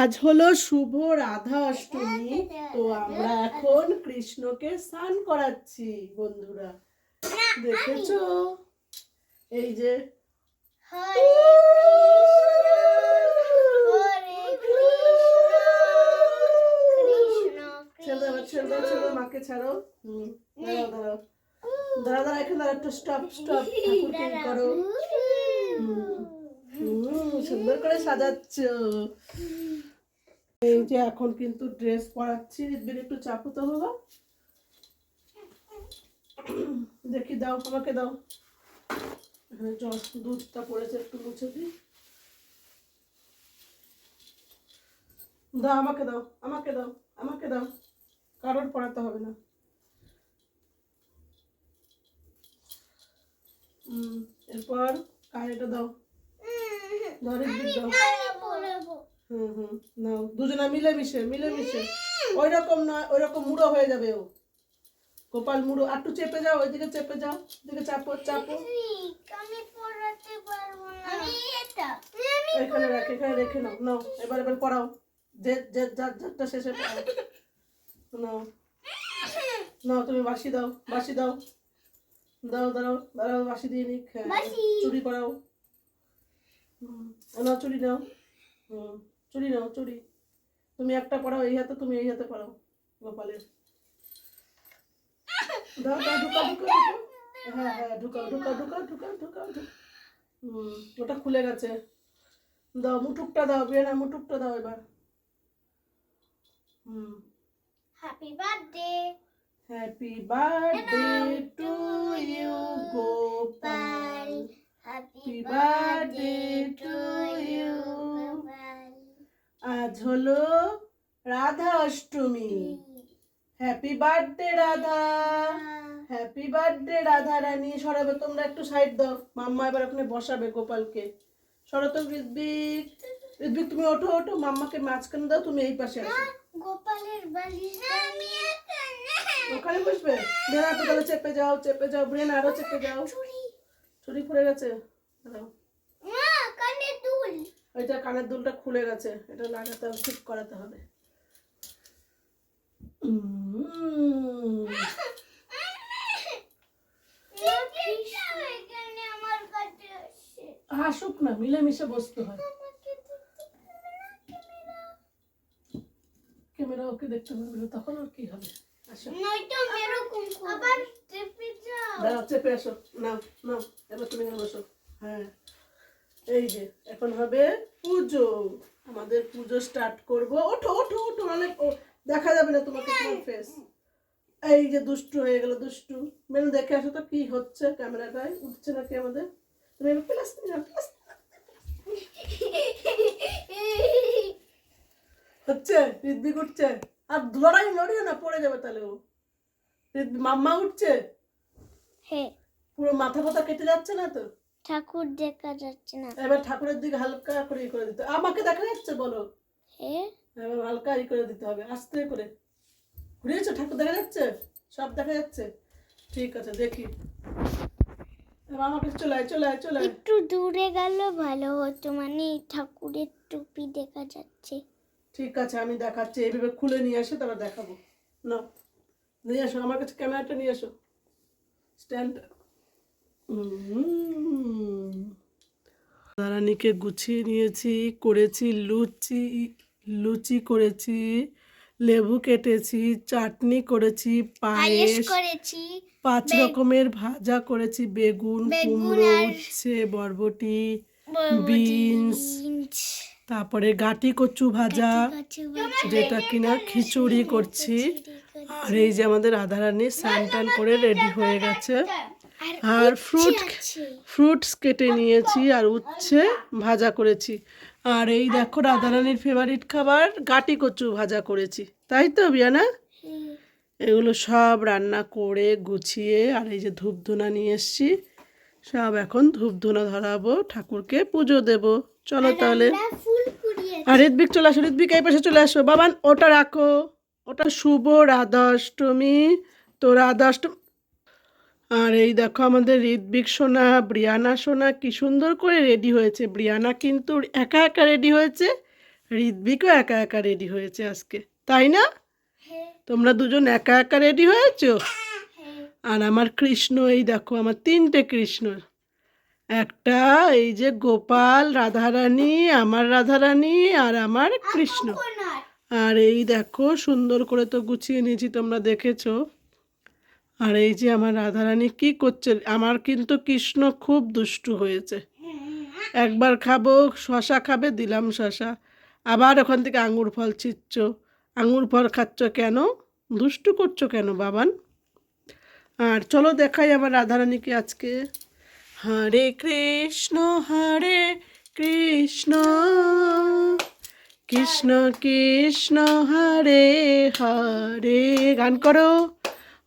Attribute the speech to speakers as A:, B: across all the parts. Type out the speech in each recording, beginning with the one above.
A: আজ হলো শুভ রাধা অষ্টমী তো আমরা এখন কৃষ্ণকে স্নান করাচ্ছি বন্ধুরা দেখেছো এই যে মাকে ছাড়ো হুম দাঁড়া দাঁড়া এখানে স্টপ করো হুম সুন্দর করে সাজাচ্ছ এই যে এখন কিন্তু ড্রেস পরাচ্ছি ঋতবির একটু চাপো তো হলো দেখি দাও আমাকে দাও এখানে জল দুধটা পড়েছে একটু মুছে দিই দাও আমাকে দাও আমাকে দাও আমাকে দাও কারোর পড়াতে হবে না এরপর কারেটা দাও ধরে দাও হুম হুম নাও দুজনা মিলেমিশে মিলেমিশে ওই রকম নয় ওই রকম মুড়ো হয়ে যাবে ও কপাল মুড়ো আর একটু চেপে যাও ওইদিকে চেপে যাও ওইদিকে চাপো চাপো এখানে রাখ এখানে রেখে নাও নাও এবার এবার করাও যে যে যার যারটা শেষে নাও নাও তুমি বাসি দাও বাসি দাও দাও দাঁড়াও দাঁড়াও বাসি দিয়ে নিক হ্যাঁ, চুরি করাও হুম নাও চুরি নাও হুম চুরি নাও চুরি তুমি একটা পড়াও এই হাতে তুমি এই হাতে পড়াও গোপালের দাও হ্যাঁ হ্যাঁ হুম ওটা খুলে গেছে দাও দাও দাও এবার
B: হুম happy to you Gopal happy birthday to you
A: আজ হলো Radha Ashtami happy birthday Radha happy birthday Radha Rani সরাবে তোমরা একটু সাইড দাও মাম্মা এবার ওখানে বসাবে গোপালকে সরাত ঋদ্বিক ঋদ্বিক তুমি ওঠো ওঠো মাম্মাকে মাঝখানে দাও তুমি এই পাশে আসো গোপালের ওখানে বসবে ব্রেন আপে চেপে যাও চেপে যাও ব্রেন আরো চেপে যাও চুরি পড়ে গেছে দাঁড়াও ওইটা কানের দুলটা খুলে গেছে এটা লাগাতে হবে ঠিক করাতে হবে না মিলেমিশে বসতে হয় ক্যামেরা ওকে দেখতে পারবে তখন কি হবে চেপে আসো এবার তুমি বসো হ্যাঁ এই যে এখন হবে পুজো আমাদের পুজো স্টার্ট করব ওঠো ওঠো ওঠো অনেক মানে, দেখা যাবে না তোমাকে ফেস এই যে দুষ্টু হয়ে গেল দুষ্টু মেনু দেখে আসো তো কি হচ্ছে ক্যামেরাটায় উঠছে নাকি আমাদের তুমি প্লাস হচ্ছে ঋদ্বিক উঠছে আর লড়াই লড়িও না পড়ে যাবে তাহলে ও মাম্মা উঠছে হ্যাঁ। পুরো মাথা ফাথা কেটে যাচ্ছে না তো
B: ঠাকুর দেখা যাচ্ছে না
A: এবার ঠাকুরের দিকে হালকা করে করে দিতে আমাকে দেখা যাচ্ছে বলো হ্যাঁ এবার হালকা করে দিতে হবে আস্তে করে ঘুরেছো ঠাকুর দেখা যাচ্ছে সব দেখা যাচ্ছে ঠিক আছে দেখি আমাকে চলে চলে চলে
B: একটু দূরে গেল ভালো হতো মানে ঠাকুরের টুপি দেখা যাচ্ছে
A: ঠিক আছে আমি দেখাচ্ছি এইভাবে খুলে নিয়ে আসে তারপর দেখাবো না নিয়ে আসো আমার কাছে ক্যামেরাটা নিয়ে আসো স্ট্যান্ড রানীকে গুছিয়ে নিয়েছি করেছি লুচি লুচি করেছি লেবু কেটেছি চাটনি করেছি পায়েস করেছি পাঁচ রকমের ভাজা করেছি বেগুন কুমড়ো উচ্ছে বরবটি বিনস তারপরে গাটি কচু ভাজা যেটা কিনা খিচুড়ি করছি আর এই যে আমাদের আধারানি স্নান টান করে রেডি হয়ে গেছে আর ফ্রুট ফ্রুটস কেটে নিয়েছি আর উচ্ছে ভাজা করেছি আর এই দেখো রাধারানীর ফেভারিট খাবার গাটি কচু ভাজা করেছি তাই তো বিয়ানা হ্যাঁ। এগুলো সব রান্না করে গুছিয়ে আর এই যে ধূপধুনা নিয়ে এসছি সব এখন ধূপধুনা ধরাবো ঠাকুরকে পুজো দেব চলো তাহলে আর ঋদ্বিক চলে আসো ঋদ্বিক এই পাশে চলে আসো বাবান ওটা রাখো ওটা শুভ রাধাষ্টমী তো রাধাষ্টমী আর এই দেখো আমাদের ঋদ্বিক সোনা ব্রিয়ানা সোনা কি সুন্দর করে রেডি হয়েছে ব্রিয়ানা কিন্তু একা একা রেডি হয়েছে ঋদ্বিকও একা একা রেডি হয়েছে আজকে তাই না হ্যাঁ। তোমরা দুজন একা একা রেডি হয়েছো হ্যাঁ। আর আমার কৃষ্ণ এই দেখো আমার তিনটে কৃষ্ণ একটা এই যে গোপাল রাধারানী আমার রাধারানী আর আমার কৃষ্ণ আর এই দেখো সুন্দর করে তো গুছিয়ে নিয়েছি তোমরা দেখেছো আর এই যে আমার রাধারানী কি করছে আমার কিন্তু কৃষ্ণ খুব দুষ্টু হয়েছে একবার খাবো শশা খাবে দিলাম শশা আবার ওখান থেকে আঙুর ফল ছিচ্ছ আঙুর ফল খাচ্ছ কেন দুষ্টু করছো কেন বাবান আর চলো দেখাই আমার রাধারানীকে আজকে হরে কৃষ্ণ হরে কৃষ্ণ কৃষ্ণ কৃষ্ণ হরে হরে গান করো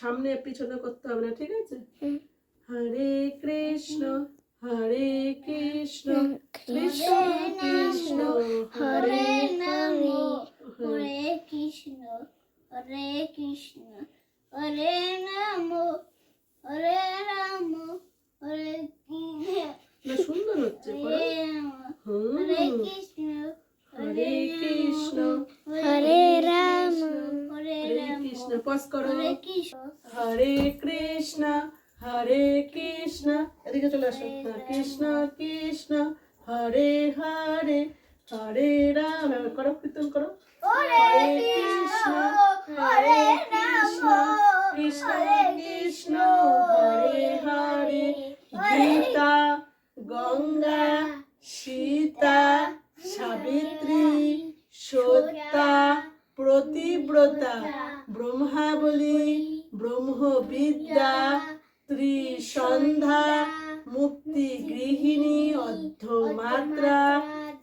A: সামনে পিছনে করতে হবে না ঠিক আছে হরে কৃষ্ণ হরে কৃষ্ণ
B: কৃষ্ণ কৃষ্ণ হরে নামে হরে কৃষ্ণ হরে কৃষ্ণ হরে নাম হরে রাম হরে না
A: সুন্দর হচ্ছে
B: হরে কৃষ্ণ
A: হরে কৃষ্ণ
B: হরে রাম
A: কৃষ্ণ পজ করো হরে কৃষ্ণ হরে কৃষ্ণ এদিকে চলে আসো কৃষ্ণ কৃষ্ণ হরে হরে হরে রাম করো কীর্তন করো
B: হরে কৃষ্ণ হরে কৃষ্ণ
A: কৃষ্ণ কৃষ্ণ হরে হরে গীতা গঙ্গা সীতা সাবিত্রী সত্যা প্রতিব্রতা ব্রহ্মাবলী ব্রহ্মবিদ্যা ত্রিসন্ধ্যা মুক্তি গৃহিণী অর্ধ মাত্রা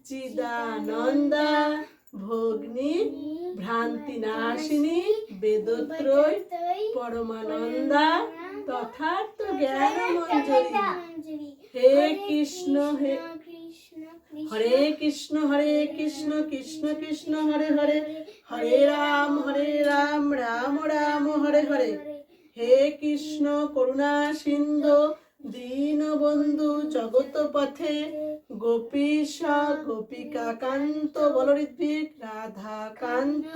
A: চিদানন্দা ভগ্নী নাশিনী বেদত্রয় পরমানন্দা তথার্থ জ্ঞান মঞ্জরি হে কৃষ্ণ হে হরে কৃষ্ণ হরে কৃষ্ণ কৃষ্ণ কৃষ্ণ হরে হরে হরে রাম হরে রাম রাম রাম হরে হরে হে কৃষ্ণ করুণা সিন্ধু দীনবন্ধু পথে গোপীশা গোপিকা কান্ত বলরিদ্বিক রাধা কান্ত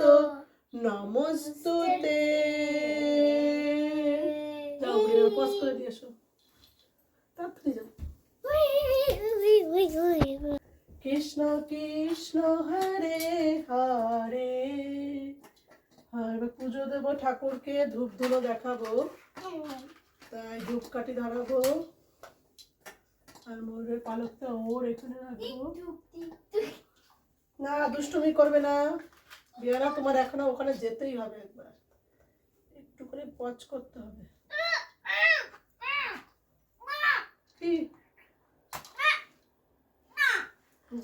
A: নমস্তুতে যাও করে তাড়াতাড়ি যাও কৃষ্ণ কৃষ্ণ হরে হরে হ্যাঁ এবার পুজো দেবো ঠাকুরকে ধূপ ধুলো দেখাবো তাই ধূপ কাটি ধরাবো আর ময়ূরের পালকটা ওর এখানে রাখবো না দুষ্টুমি করবে না বিয়ারা তোমার এখনো ওখানে যেতেই হবে একবার একটু করে পচ করতে হবে কি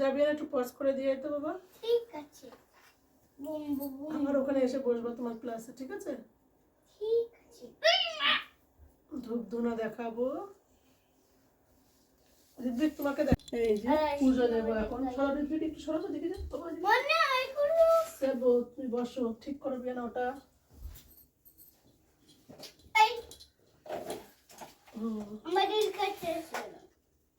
A: যাবি একটু পজ করে দিয়ে তো বাবা
B: ঠিক আছে
A: আমার ওখানে এসে বসবো তোমার ক্লাসে ঠিক আছে ধূপ ধুনা দেখাবো তোমাকে হ্যাঁ, পুজো দেবো এখন সরো একটু সরো তো তোমার তুমি বসো ঠিক করবে না ওটা
B: আমাদের কাছে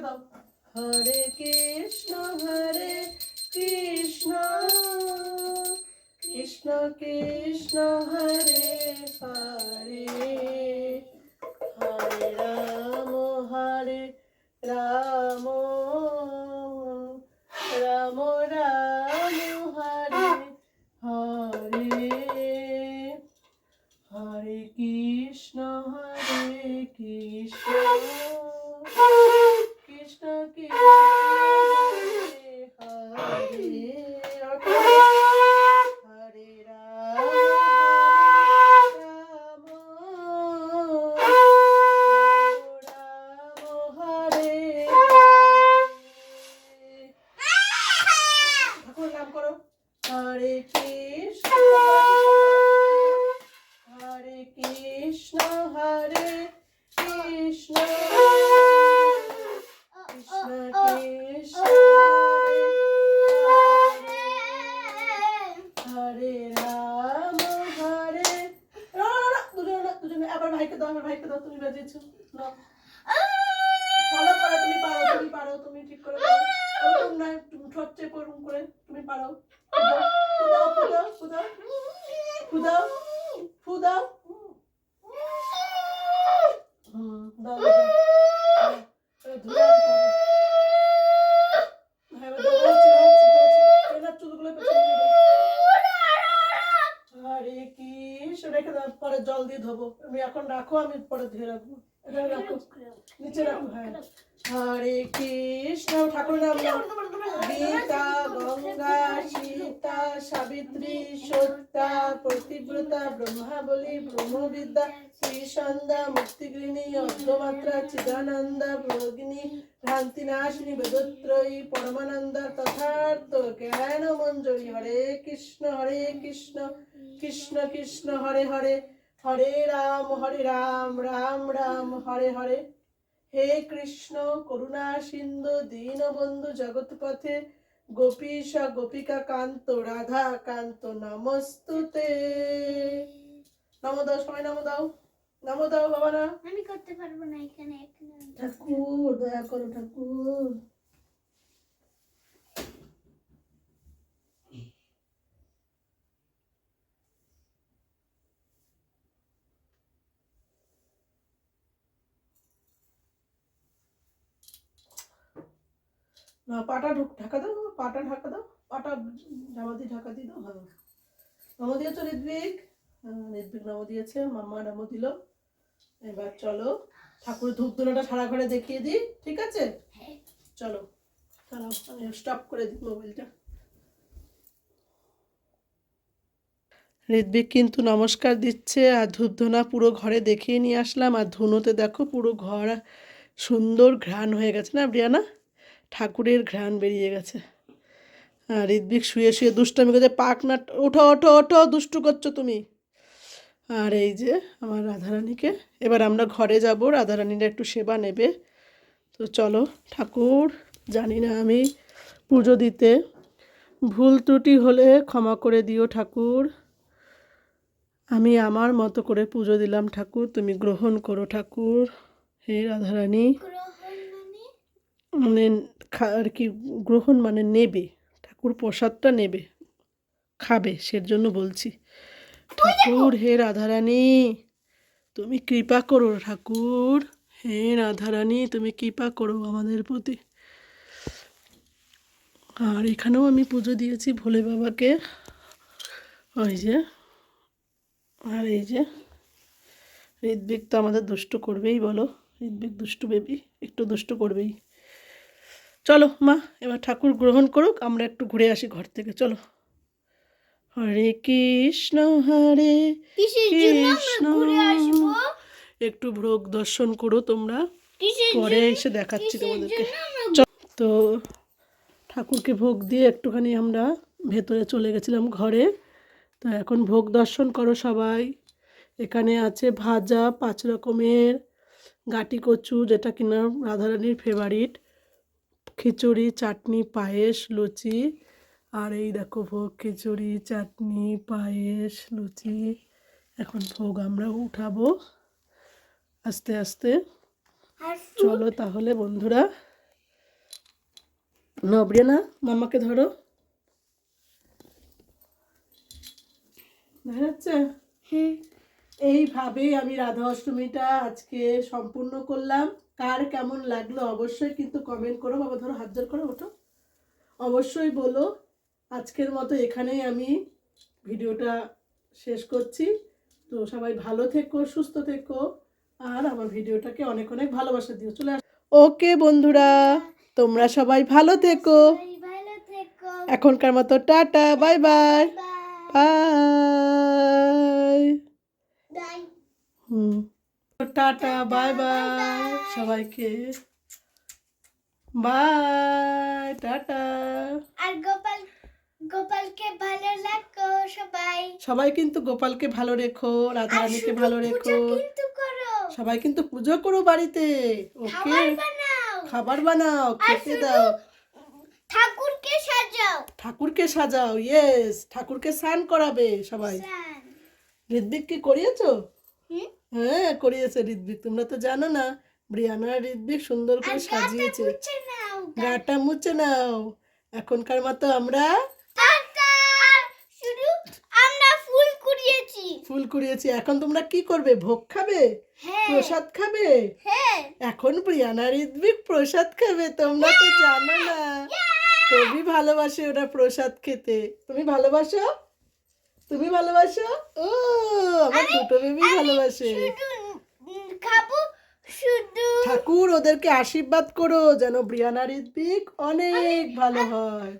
A: করে দাও হরে কৃষ্ণ হরে কৃষ্ণ কৃষ্ণ কৃষ্ণ হরে হরে হরে রাম হরে রাম ভাইকে দাও তুমি বাজিয়েছো দাও রেখে দাও পরে জল দিয়ে ধোবো তুমি এখন রাখো আমি পরে ধুয়ে রাখবো এটা রাখো নিচে রাখো হ্যাঁ হরে কৃষ্ণ ঠাকুর গীতা গঙ্গা সীতা সাবিত্রী সত্যা প্রতিব্রতা ব্রহ্মাবলী ব্রহ্মবিদ্যা শ্রীসন্ধা মুক্তিগৃণী অর্ধমাত্রা চিদানন্দা ভোগিনী ভ্রান্তিনাশিনী বেদত্রয়ী পরমানন্দা তথার্থ জ্ঞান মঞ্জুরি হরে কৃষ্ণ হরে কৃষ্ণ কৃষ্ণ কৃষ্ণ হরে হরে হরে রাম হরে রাম রাম রাম হরে হরে হে কৃষ্ণ করুণা সিন্ধু দীনবন্ধু জগৎপথে গোপীশ গোপিকা কান্ত রাধা কান্ত নমস্তুতে নমো দাও সবাই নমো দাও নমো দাও বাবা না
B: আমি করতে পারবো না এখানে
A: ঠাকুর দয়া করো ঠাকুর পাটা ঢুক ঢাকা দাও পাটা ঢাকা দাও পাটা জামা দিয়ে ঢাকা দিয়ে দাও ভালো হ্যাঁ। নামো দিয়েছো ঋদ্বিক ঋদ্বিক নামো দিয়েছে মাম্মা নামো দিল এবার চলো ঠাকুরের ধূপ দুটা সারা ঘরে দেখিয়ে দিই ঠিক আছে হ্যাঁ। চলো আমি স্টপ করে দিই মোবাইলটা ঋদ্বিক কিন্তু নমস্কার দিচ্ছে আর ধোনা পুরো ঘরে দেখিয়ে নিয়ে আসলাম আর ধুনোতে দেখো পুরো ঘর সুন্দর ঘ্রাণ হয়ে গেছে না ব্রিয়ানা ঠাকুরের ঘ্রাণ বেরিয়ে গেছে আর ঋদ্বিক শুয়ে শুয়ে দুষ্টামি করছে পাক না ওঠো ওঠো ওঠো দুষ্টু করছো তুমি আর এই যে আমার রাধারানীকে এবার আমরা ঘরে যাব রাধারানীরা একটু সেবা নেবে তো চলো ঠাকুর জানি না আমি পুজো দিতে ভুল ত্রুটি হলে ক্ষমা করে দিও ঠাকুর আমি আমার মতো করে পুজো দিলাম ঠাকুর তুমি গ্রহণ করো ঠাকুর হে রাধারানী মানে আর কি গ্রহণ মানে নেবে ঠাকুর প্রসাদটা নেবে খাবে সের জন্য বলছি ঠাকুর হে রাধারানী তুমি কৃপা করো ঠাকুর হে রাধারানী তুমি কৃপা করো আমাদের প্রতি আর এখানেও আমি পুজো দিয়েছি ভোলে বাবাকে ওই যে আর এই যে হৃদবিগ তো আমাদের দুষ্ট করবেই বলো হৃদবিগ দুষ্টু বেবি একটু দুষ্ট করবেই চলো মা এবার ঠাকুর গ্রহণ করুক আমরা একটু ঘুরে আসি ঘর থেকে চলো হরে কৃষ্ণ হরে
B: কৃষ্ণ
A: একটু ভোগ দর্শন করো তোমরা পরে এসে দেখাচ্ছি তোমাদেরকে তো ঠাকুরকে ভোগ দিয়ে একটুখানি আমরা ভেতরে চলে গেছিলাম ঘরে তো এখন ভোগ দর্শন করো সবাই এখানে আছে ভাজা পাঁচ রকমের গাটি কচু যেটা কিনা রাধারানীর ফেভারিট খিচুড়ি চাটনি পায়েস লুচি আর এই দেখো ভোগ খিচুড়ি চাটনি পায়েস লুচি এখন ভোগ আমরা উঠাবো আস্তে আস্তে চলো তাহলে বন্ধুরা নবরে না মামাকে ধরো দেখা এইভাবেই আমি রাধা অষ্টমীটা আজকে সম্পূর্ণ করলাম কার কেমন লাগলো অবশ্যই কিন্তু কমেন্ট করো বাবা ধরো হাত করো ওঠো অবশ্যই বলো আজকের মতো এখানেই আমি ভিডিওটা শেষ করছি তো সবাই ভালো থেকো সুস্থ থেকো আর আমার ভিডিওটাকে অনেক অনেক ভালোবাসা দিও চলে আস ওকে বন্ধুরা তোমরা সবাই ভালো থেকো এখনকার মতো tata bye bye bye hmm tata bye bye সবাইকে বাই টাটা
B: আর গোপাল গোপালকে ভালো রাখো সবাই
A: সবাই কিন্তু গোপালকে ভালো রেখো রাধা রানীকে ভালো রেখো সবাই কিন্তু পুজো করো বাড়িতে ওকে খাবার বানাও খেতে দাও
B: ঠাকুরকে সাজাও
A: ঠাকুরকে সাজাও ইয়েস ঠাকুরকে স্নান করাবে সবাই ঋদ্বিক কি করিয়েছো হ্যাঁ করিয়েছে ঋদ্বিক তোমরা তো জানো না ব্রিয়ানা ঋদ্বিক সুন্দর করে সাজিয়েছে গাটা মুছে নাও এখনকার মতো আমরা ফুল কুড়িয়েছি এখন তোমরা কি করবে ভোগ খাবে হ্যাঁ। প্রসাদ খাবে হ্যাঁ। এখন প্রিয়ানা ঋদ্বিক প্রসাদ খাবে তোমরা তো জানো না খুবই ভালোবাসে ওরা প্রসাদ খেতে তুমি ভালোবাসো তুমি ভালোবাসো ও আমার ছোট বেবি ভালোবাসে ঠাকুর ওদেরকে আশীর্বাদ করো যেন ব্রিয়ানার দিক অনেক ভালো হয়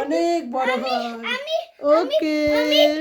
A: অনেক বড় হয় ওকে